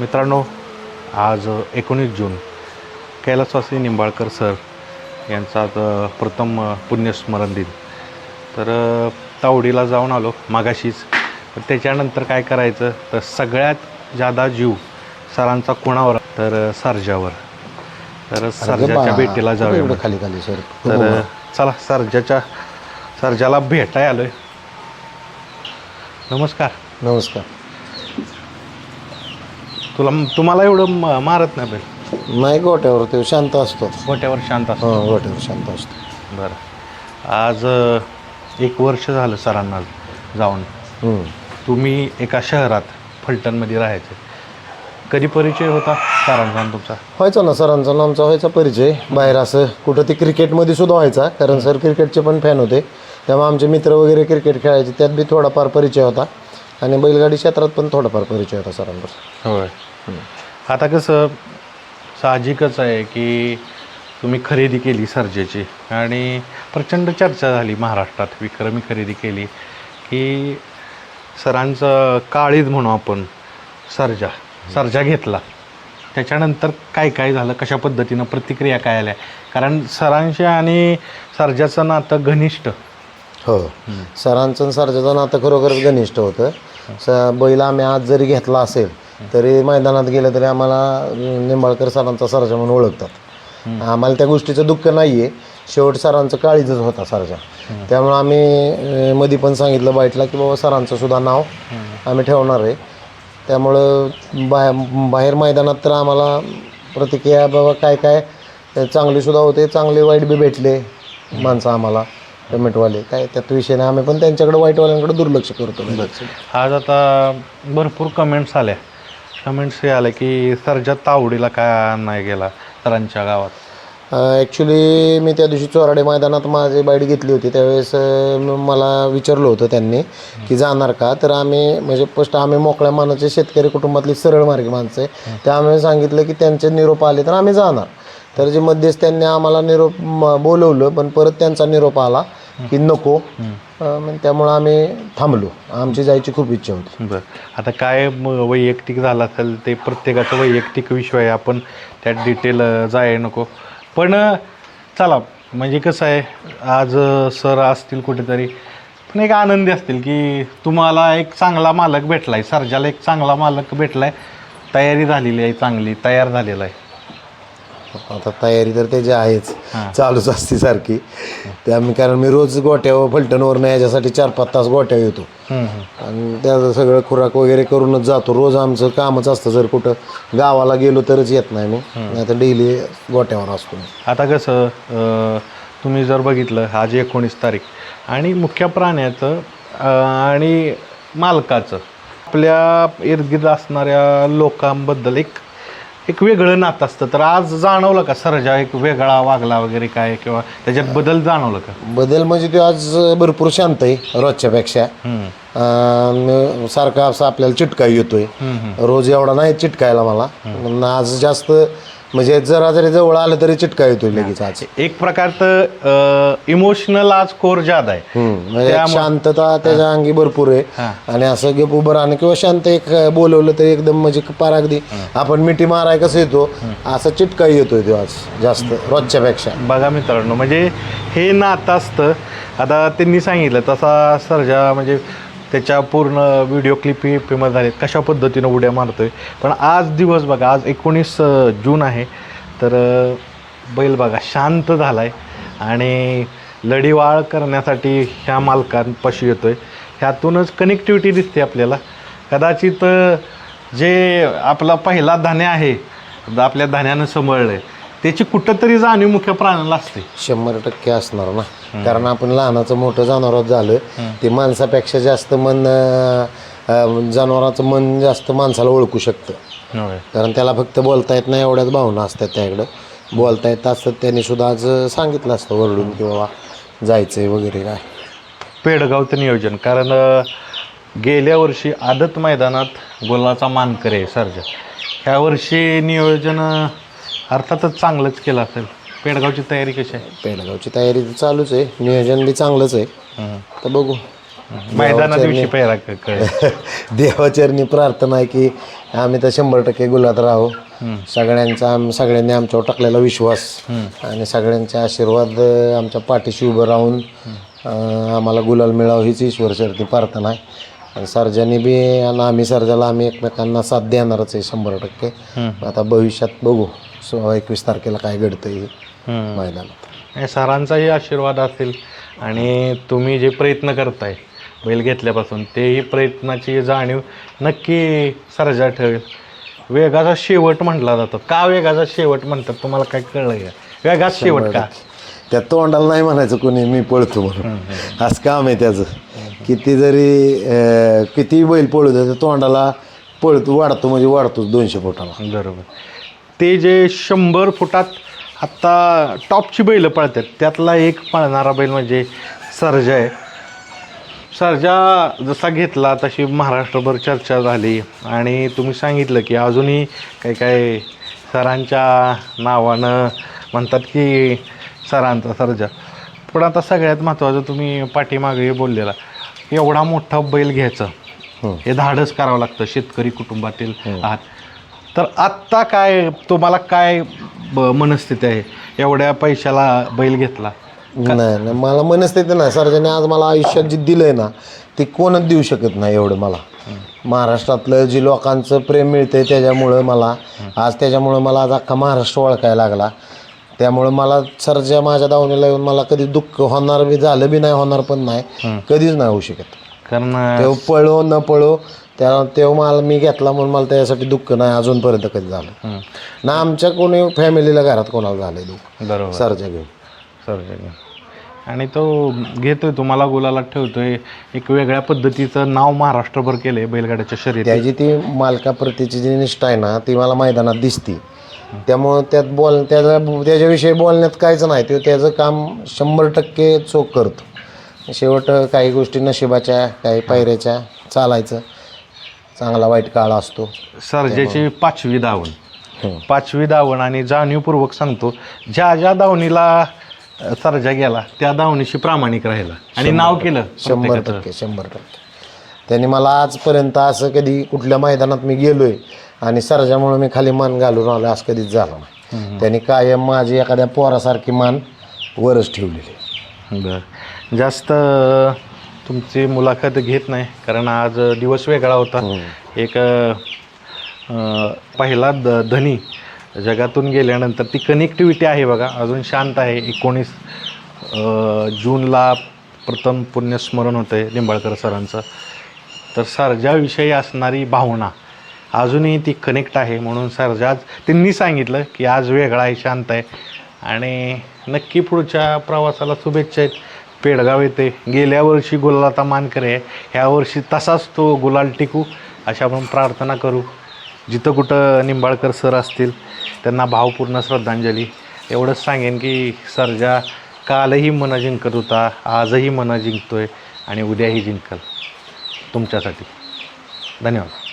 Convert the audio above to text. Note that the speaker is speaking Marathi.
मित्रांनो आज एकोणीस जून. कैलासवासी निंबाळकर सर यांचा आज प्रथम पुण्यस्मरण दिन. तर तावडीला जाऊन आलो मागाशीच. पण त्याच्यानंतर काय करायचं? तर सगळ्यात जादा जीव सरांचा कोणावर? तर सर्जावर. तर सर्जाच्या भेटीला जाऊया म्हटलं. खाली खाली सर? तर चला सर्जाच्या सर्जाला भेटाय आलोय. नमस्कार. नमस्कार. तुला तुम्हाला एवढं म- मारत नाही बेल? नाही गोट्यावर तो शांत असतो. गोट्यावर शांत असतो. हां गोट्यावर शांत असतो. बरं. आज अ, एक वर्ष झालं सरांना जाऊन. तुम्ही एका शहरात फलटणमध्ये राहायचे. कधी परिचय होता सरांचा आणि तुमचा? व्हायचा ना सरांचा आणि आमचा व्हायचा परिचय. बाहेर असं कुठं ते क्रिकेटमध्ये सुद्धा व्हायचा कारण सर क्रिकेटचे पण फॅन होते. त्यामुळे आमचे मित्र वगैरे क्रिकेट खेळायचे त्यात बी थोडाफार परिचय होता. आणि बैलगाडी क्षेत्रात पण थोडाफार परिचय होता सरांवर होय. आता कसं साहजिकच आहे की तुम्ही खरेदी केली सर्जेची आणि प्रचंड चर्चा झाली महाराष्ट्रात विक्रमी खरेदी केली की सरांचं काळीज म्हणू आपण सर्जा सर्जा घेतला. त्याच्यानंतर काय काय झालं कशा पद्धतीनं प्रतिक्रिया काय आल्या? कारण सरांशी आणि सर्जाचं नातं घनिष्ठ. हो. सरांचं आणि सरजाचं नातं खरोखरच घनिष्ठ होतं. स बैल आम्ही आज जरी घेतला असेल तरी मैदानात गेलं तरी आम्हाला निंबाळकर सरांचा सरजा म्हणून ओळखतात. आम्हाला त्या गोष्टीचं दुःख नाही आहे शेवट सरांचं काळीजच होता सरजा. त्यामुळं आम्ही मध्ये मधी पण सांगितलं बाईटला की बाबा सरांचं सुद्धा नाव आम्ही ठेवणार आहे. त्यामुळं बाहेर बाहेर मैदानात तर आम्हाला प्रतिक्रिया बाबा काय काय चांगलीसुद्धा होते. चांगले वाईट बी भेटले माणसं आम्हाला पेमेंटवाले काय त्यात विषय नाही. आम्ही पण त्यांच्याकडे वाईटवाल्यांकडे दुर्लक्ष करतो. आज आता भरपूर कमेंट्स आल्या. कमेंट्स हे आले की सरजा तावडीला का नाही गेला सरांच्या गावात? ॲक्च्युली मी त्या दिवशी चोराडे मैदानात माझी बाईट घेतली होती. त्यावेळेस मला विचारलं होतं त्यांनी की जाणार का? तर आम्ही म्हणजे फर्स्ट आम्ही मोकळ्या मानाचे शेतकरी कुटुंबातली सरळ मार्गी माणसं आहे. त्या आम्ही सांगितलं की त्यांचे निरोप आले तर आम्ही जाणार. तर जे मध्यस्थ्यांनी आम्हाला निरोप बोलवलं पण परत त्यांचा निरोप आला. की नको. मग त्यामुळं आम्ही थांबलो. आमची जायची खूप इच्छा होती. बरं. आता काय म- वैयक्तिक झालं असेल ते प्रत्येकाचा वैयक्तिक विषय आहे. आपण त्यात डिटेल जाय नको. पण अ, चला म्हणजे कसं आहे आज सर असतील कुठेतरी पण एक आनंदी असतील की तुम्हाला एक चांगला मालक भेटला आहे सर्जाला एक चांगला मालक भेटला आहे तयारी झालेली आहे चांगली तयार झालेला आहे. आता तयारी तर त्याची आहेच. चालूच असते सारखी. त्यामुळे कारण मी रोज गोट्यावर फलटणवर याच्यासाठी चार पाच तास गोट्यावर येतो. आणि त्याचं सगळं खुराक वगैरे करूनच जातो. रोज आमचं कामच असतं जर कुठं. गावाला गेलो तरच येत नाही मी. नाही तर डेली गोट्यावर असतो. आता कसं तुम्ही जर बघितलं आज एकोणीस तारीख. आणि मुख्य प्राण्याचं आणि मालकाचं. आपल्या इर्दगिर्द असणाऱ्या लोकांबद्दल एक एक वेगळं नातं असतं. तर आज जाणवलं का सरजा एक वेगळा वागला वगैरे काय किंवा त्याच्यात बदल जाणवलं का? बदल म्हणजे तो आज भरपूर शांत आहे रोजच्यापेक्षा. अं, सारखा असा आपल्याला चिटका येतोय. रोज एवढा नाही चिटकायला मला. पण आज जास्त म्हणजे जरा जरी जवळ आलं तरी चिटका येतोय लगेच आज. एक प्रकारचं इमोशनल आज कोर जादा आहे. हम्म, म्हणजे एक शांतता त्याच्या अंगी भरपूर आहे. आणि असं गप उभं राहणं किंवा शांत एक बोलवलं तर एकदम म्हणजे पार अगदी आपण मिठी माराय कसं येतो असं चिटका येतोय तो आज जास्त रोजच्या पेक्षा बघा मित्रांनो म्हणजे हे नातं असतं. आता त्यांनी सांगितलं तसा सर्जा म्हणजे त्याच्या पूर्ण व्हिडिओ क्लिप ही फेमस झाले कशा पद्धतीनं उड्या मारतो आहे पण आज दिवस बघा आज एकोणीस जून आहे. तर बैल बघा शांत झाला आहे आणि लढीवाळ करण्यासाठी ह्या मालकांपाशी येतो आहे ह्यातूनच कनेक्टिव्हिटी दिसते आपल्याला. कदाचित जे आपला पहिला धान्य आहे आपल्या धान्यानं समळलं आहे त्याची कुठंतरी जाणीव मुख्य प्राण्याला असते. शंभर टक्के असणार ना. कारण आपण लहानाचं मोठं जनावर झालं ते माणसापेक्षा जास्त मन अं, अं, जनावराचं मन जास्त माणसाला ओळखू शकतं. कारण त्याला फक्त बोलता येत नाही एवढ्याच भावना असतात त्याकडं. बोलता येत असतात त्यांनी सुद्धा आज सांगितलं असतं वरडून की बाबा जायचंय वगैरे काय. पेडगावचं नियोजन कारण अ, गेल्या वर्षी आदत मैदानात गोलाचा मानकरे आहे सर्जा. ह्या वर्षी नियोजन अ, अर्थातच चांगलंच केलं असेल. पेडगावची तयारी कशी आहे? पेडगावची तयारी तर चालूच आहे. नियोजन बी चांगलंच आहे. तर बघू. मैदाना दिवशी पहिला क- कळेल देवाचरणी प्रार्थना आहे की आम्ही तर शंभर टक्के गुलात राहू. सगळ्यांचा आम सगळ्यांनी आमच्यावर टाकलेला विश्वास. आणि सगळ्यांचे आशीर्वाद अं, आमच्या पाठीशी उभं राहून अं, आम्हाला गुलाल मिळावं हीच ईश्वरचरती प्रार्थना आहे. आणि सर्जानी बी आणि आम्ही सर्जाला आम्ही एकमेकांना साथ देणारच आहे शंभर टक्के. आता भविष्यात बघू. सोळा एकवीस तारखेला काय घडतं हे हम्म. मैदानात हे सरांचाही आशीर्वाद असेल आणि तुम्ही जे प्रयत्न करताय बैल घेतल्यापासून तेही प्रयत्नाची जाणीव नक्की सर्जा ठेवेल. वेगाचा शेवट म्हटला जातो. का वेगाचा शेवट म्हणतात तुम्हाला काय कळलं का? वेगाचा शेवट का? त्या तोंडाला नाही म्हणायचं कोणी मी पळतो म्हणून. असं काम आहे त्याचं. किती जरी किती बैल पळू दे त्या तोंडाला पळतो वाढतो म्हणजे वाढतोच दोनशे फुटाला. बरोबर. ते जे शंभर फुटात आत्ता टॉपची बैलं पळतात त्यातला एक पळणारा बैल म्हणजे सर्जा आहे. सर्जा जसा घेतला तशी महाराष्ट्रभर चर्चा झाली. आणि तुम्ही सांगितलं की अजूनही काही काही सरांच्या नावानं म्हणतात की सरांचा सर्जा. पण आता सगळ्यात महत्त्वाचं तुम्ही पाठीमागे बोललेला एवढा मोठा बैल घ्यायचं. हं. हे धाडस करावं लागतं शेतकरी कुटुंबातील आहात. तर आत्ता काय तुम्हाला काय ब- मनस्थिती आहे? एवढ्या पैशाला बैल घेतला. नाही नाही मला मनस्थिती नाही. सर्जाने आज मला आयुष्यात जे दिलंय ना ते कोणच देऊ शकत नाही एवढं मला. महाराष्ट्रातलं जे लोकांचं प्रेम मिळतंय त्याच्यामुळं मला आज त्याच्यामुळं मला आज अख्खा महाराष्ट्र ओळखायला लागला. त्यामुळं मला सर्जा माझ्या दावणीला येऊन मला कधी दुःख होणार बी झालं बी नाही होणार पण नाही कधीच नाही होऊ शकत. कारण पळो न पळो त्या तेव्हा मला मी घेतला म्हणून मला त्याच्यासाठी दुःख नाही. अजूनपर्यंत कधी झालं. ना आमच्या कोणी फॅमिलीला घरात कोणाला झालंय दुःख. बरोबर. सरच्या घेऊन. सर्जा आणि तो घेतोय तुम्हाला गुलाला ठेवतोय. एक वेगळ्या पद्धतीचं नाव महाराष्ट्रभर केलंय बैलगाड्याच्या शर्यती त्याची ती मालकाप्रतीची जी निष्ठा आहे ना ती मला मैदानात दिसती. त्यामुळं त्यात बोल त्याचा त्याच्याविषयी बोलण्यात काहीच नाही. ते त्याचं काम शंभर टक्के चोख करतो. शेवट काही गोष्टी नशिबाच्या काही पायऱ्याच्या चालायचं. चांगला वाईट काळ असतो. सर्जाची पाचवी दावण. हं. पाचवी दावण आणि जाणीवपूर्वक सांगतो ज्या ज्या दावणीला अ, सर्जा गेला त्या दावणीशी प्रामाणिक राहिला. आणि नाव केलं शंभर. टक्के शंभर टक्के. त्यांनी मला आजपर्यंत असं कधी कुठल्या मैदानात मी गेलोय आणि सरजामुळे मी खाली मान घालून आलो असं कधीच झालं नाही. त्यांनी कायम माझी एखाद्या पोरासारखी मान वरच ठेवलेली बरं. जास्त तुमची मुलाखत घेत नाही कारण आज दिवस वेगळा होता. एक अ, अ, पहिला द धनी जगातून गेल्यानंतर ती कनेक्टिव्हिटी आहे बघा अजून शांत आहे. एकोणीस अ, जूनला प्रथम पुण्यस्मरण होतं आहे निंबाळकर सरांचं. तर सर्जाविषयी असणारी भावना अजूनही ती कनेक्ट आहे. म्हणून सर्जा आज त्यांनी सांगितलं की आज वेगळा आहे शांत आहे. आणि नक्की पुढच्या प्रवासाला शुभेच्छा आहेत. पेडगाव येते. गेल्या वर्षी गुलालता मानकरे आहे ह्या वर्षी तसाच तो गुलाल टिकू. अशा आपण प्रार्थना करू. जिथं कुठं निंबाळकर सर असतील त्यांना भावपूर्ण श्रद्धांजली. एवढंच सांगेन की सरजा कालही मनं जिंकत होता आजही मनं आहे आणि उद्याही जिंकल. तुमच्यासाठी. धन्यवाद.